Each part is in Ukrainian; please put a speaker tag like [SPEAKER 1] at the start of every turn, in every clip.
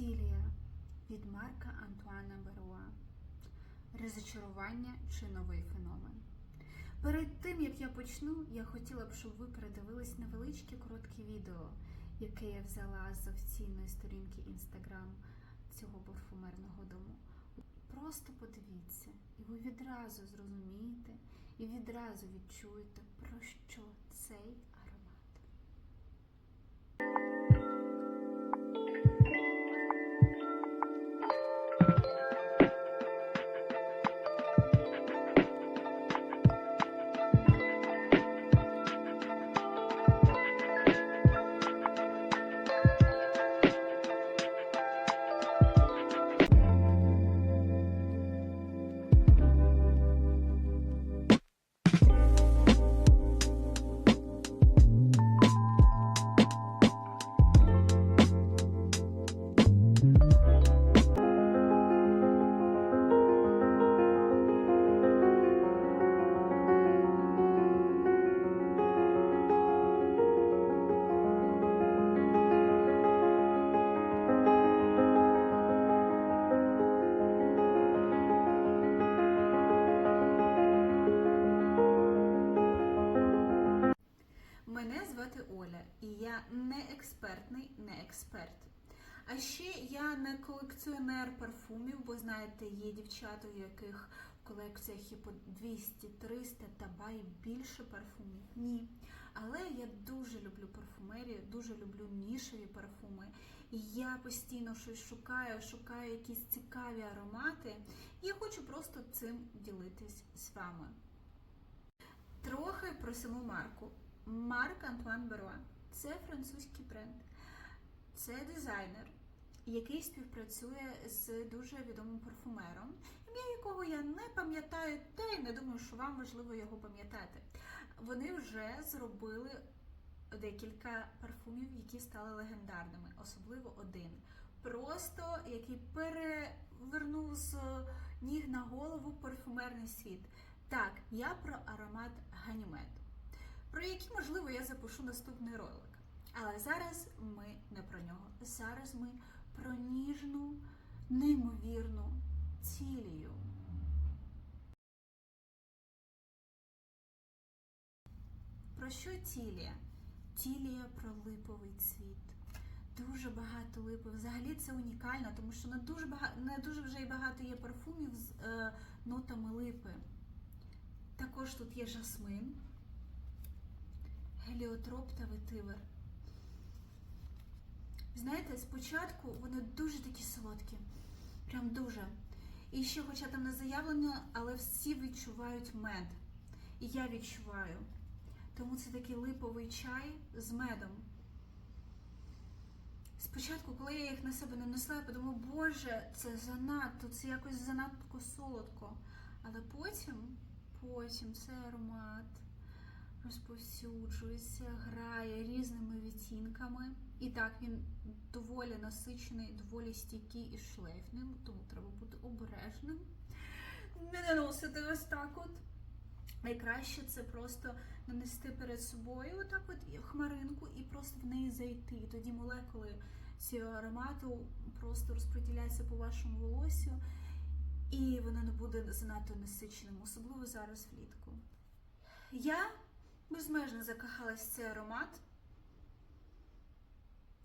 [SPEAKER 1] Тілія від Марка Антуана Беруа. Розочарування чи новий феномен. Перед тим як я почну, я хотіла б, щоб ви передивились невеличке коротке відео, яке я взяла з офіційної сторінки інстаграм цього парфумерного дому. Просто подивіться, і ви відразу зрозумієте і відразу відчуєте, про що цей Мене звати Оля, і я не експертний, не експерт. А ще я не колекціонер парфумів, бо знаєте, є дівчата, у яких в колекціях є по 200, 300 та ба і більше парфумів. Ні. Але я дуже люблю парфумерію, дуже люблю нішеві парфуми. І я постійно щось шукаю, шукаю якісь цікаві аромати. І я хочу просто цим ділитись з вами. Трохи про саму марку. Марк Антуан Беруа. Це французький бренд. Це дизайнер, який співпрацює з дуже відомим парфумером, ім'я якого я не пам'ятаю, та й не думаю, що вам важливо його пам'ятати. Вони вже зробили декілька парфумів, які стали легендарними, особливо один. Просто який перевернув з ніг на голову парфумерний світ. Так, я про аромат Ганімед, про який, можливо, я запишу наступний ролик. Але зараз ми не про нього. Зараз ми про ніжну, неймовірну цілію. Про що тілія? Тілія про липовий цвіт. Дуже багато липи. Взагалі це унікально, тому що не дуже багато, не дуже вже й багато є парфумів з е, нотами липи. Також тут є жасмин, геліотроп та ветивер. Знаєте, спочатку вони дуже такі солодкі. Прям дуже. І ще, хоча там не заявлено, але всі відчувають мед. І я відчуваю. Тому це такий липовий чай з медом. Спочатку, коли я їх на себе нанесла, я подумала, боже, це занадто, це якось занадто солодко. Але потім, потім цей аромат розповсюджується, грає різними відтінками. І так, він доволі насичений, доволі стійкий і шлейфним, тому треба бути обережним. Не наносити ось так от. Найкраще це просто нанести перед собою отак от хмаринку і просто в неї зайти. Тоді молекули цього аромату просто розподіляються по вашому волосю, і воно не буде занадто насиченим, особливо зараз влітку. Я безмежно закохалась в цей аромат.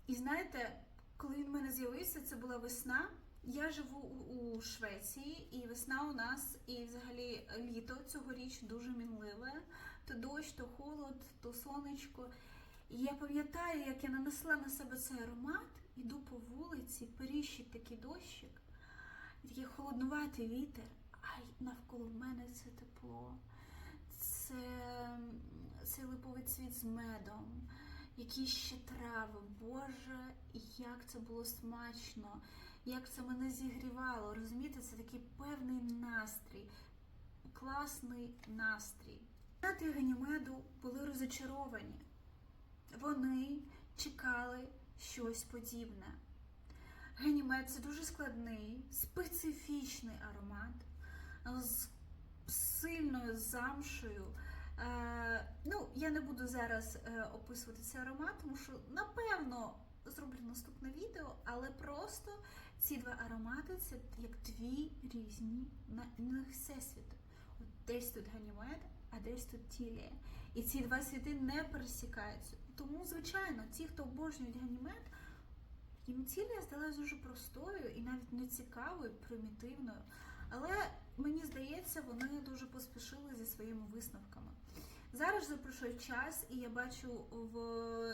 [SPEAKER 1] І знаєте, коли він в мене з'явився, це була весна. Я живу у, Швеції, і весна у нас, і взагалі літо цьогоріч дуже мінливе. То дощ, то холод, то сонечко. І я пам'ятаю, як я нанесла на себе цей аромат, іду по вулиці, періщить такий дощик, такий холоднуватий вітер, а навколо мене це тепло. Це цей липовий цвіт з медом, які ще трави. Боже, як це було смачно, як це мене зігрівало. Розумієте, це такий певний настрій, класний настрій. Фанати Ганімеду були розочаровані. Вони чекали щось подібне. Ганімед це дуже складний, специфічний аромат з сильною замшою. Е, ну, я не буду зараз е, описувати цей аромат, тому що напевно зроблю наступне відео, але просто ці два аромати це як дві різні на, всесвіти. От десь тут ганімед, а десь тут тілія. І ці два світи не пересікаються. Тому, звичайно, ті, хто обожнюють ганімед, їм тілія здалась дуже простою і навіть не цікавою, примітивною. Але мені здається, вони дуже поспішили зі своїми висновками. Зараз вже пройшов час, і я бачу в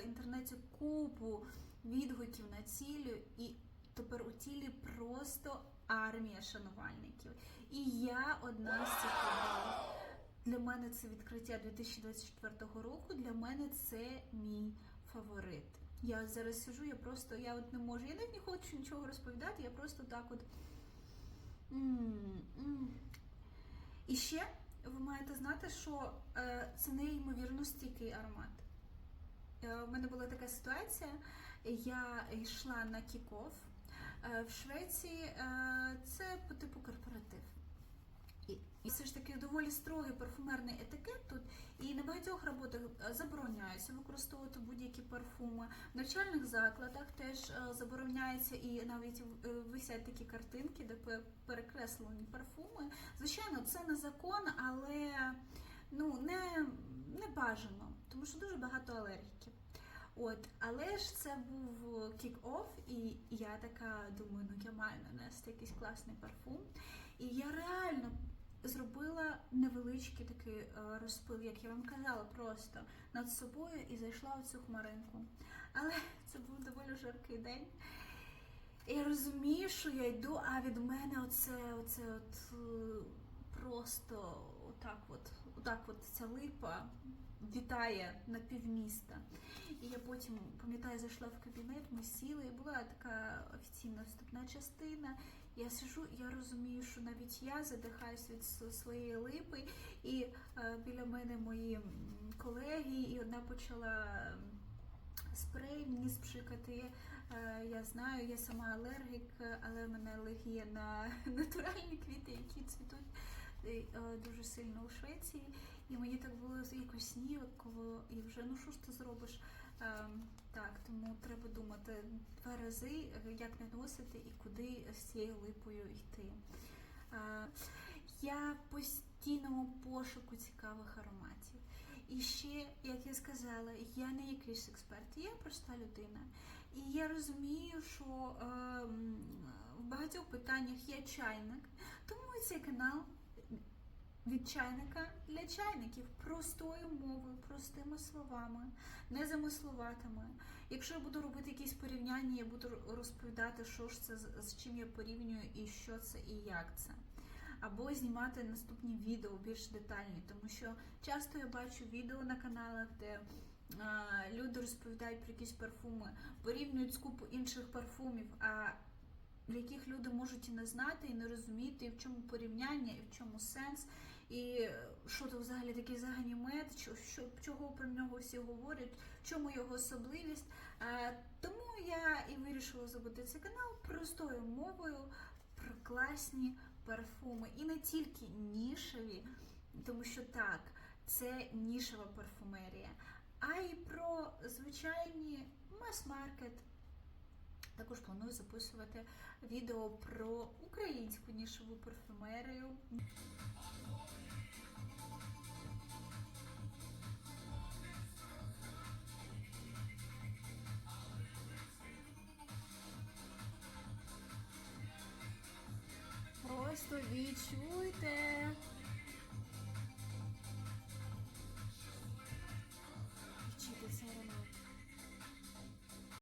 [SPEAKER 1] інтернеті купу відгуків на цілю, і тепер у тілі просто армія шанувальників. І я одна з цих людей. Для мене це відкриття 2024 року. Для мене це мій фаворит. Я зараз сижу, я просто я от не можу. Я навіть не хочу нічого розповідати, я просто так от. І ще ви маєте знати, що е, це неймовірно стійкий аромат. У мене була така ситуація. Я йшла на кікоф е, в Швеції. Е, це по типу корпоратив. І, і все ж таки доволі строгий парфумерний етикет тут, і на багатьох роботах е, забороняється використовувати будь-які парфуми. В навчальних закладах теж е, забороняється і навіть е, висять такі картинки, де перекреслені парфуми. Звичайно, це не закон, але ну не, не бажано, тому що дуже багато алергіків. От, але ж це був кік-офф, і я така думаю, ну я маю нанести якийсь класний парфум. І я реально зробила невеличкий такий е, розпил, як я вам казала, просто над собою і зайшла у цю хмаринку. Але це був доволі жаркий день. І я розумію, що я йду, а від мене оце, оце от е, просто отак от, отак от ця липа вітає на півміста. І я потім, пам'ятаю, зайшла в кабінет, ми сіли, і була така офіційна вступна частина. Я сижу, я розумію, що навіть я задихаюсь від своєї липи, і е, біля мене мої колеги, і одна почала спрей мені спшикати. Е, я знаю, я сама алергік, але в мене алергія на натуральні квіти, які цвітуть е, дуже сильно у Швеції. І мені так було якось ніяково, і вже ну що ж ти зробиш? Так, тому треба думати два рази, як наносити і куди з цією липою йти. Я постійному пошуку цікавих ароматів. І ще, як я сказала, я не якийсь експерт, я проста людина. І я розумію, що ем, в багатьох питаннях є чайник, тому цей канал від чайника для чайників простою мовою, простими словами, незамисловатими. Якщо я буду робити якісь порівняння, я буду розповідати, що ж це з чим я порівнюю і що це і як це. Або знімати наступні відео більш детальні, тому що часто я бачу відео на каналах, де а, люди розповідають про якісь парфуми, порівнюють з купу інших парфумів, а яких люди можуть і не знати, і не розуміти, і в чому порівняння, і в чому сенс, і е, що це взагалі такий за ганімед, що, що, чого про нього всі говорять, в чому його особливість. Е, тому я і вирішила зробити цей канал простою мовою про класні парфуми. І не тільки нішеві, тому що так, це нішева парфумерія, а й про звичайні мас-маркет. Також планую записувати відео про українську нішеву парфумерію. Просто відчуйте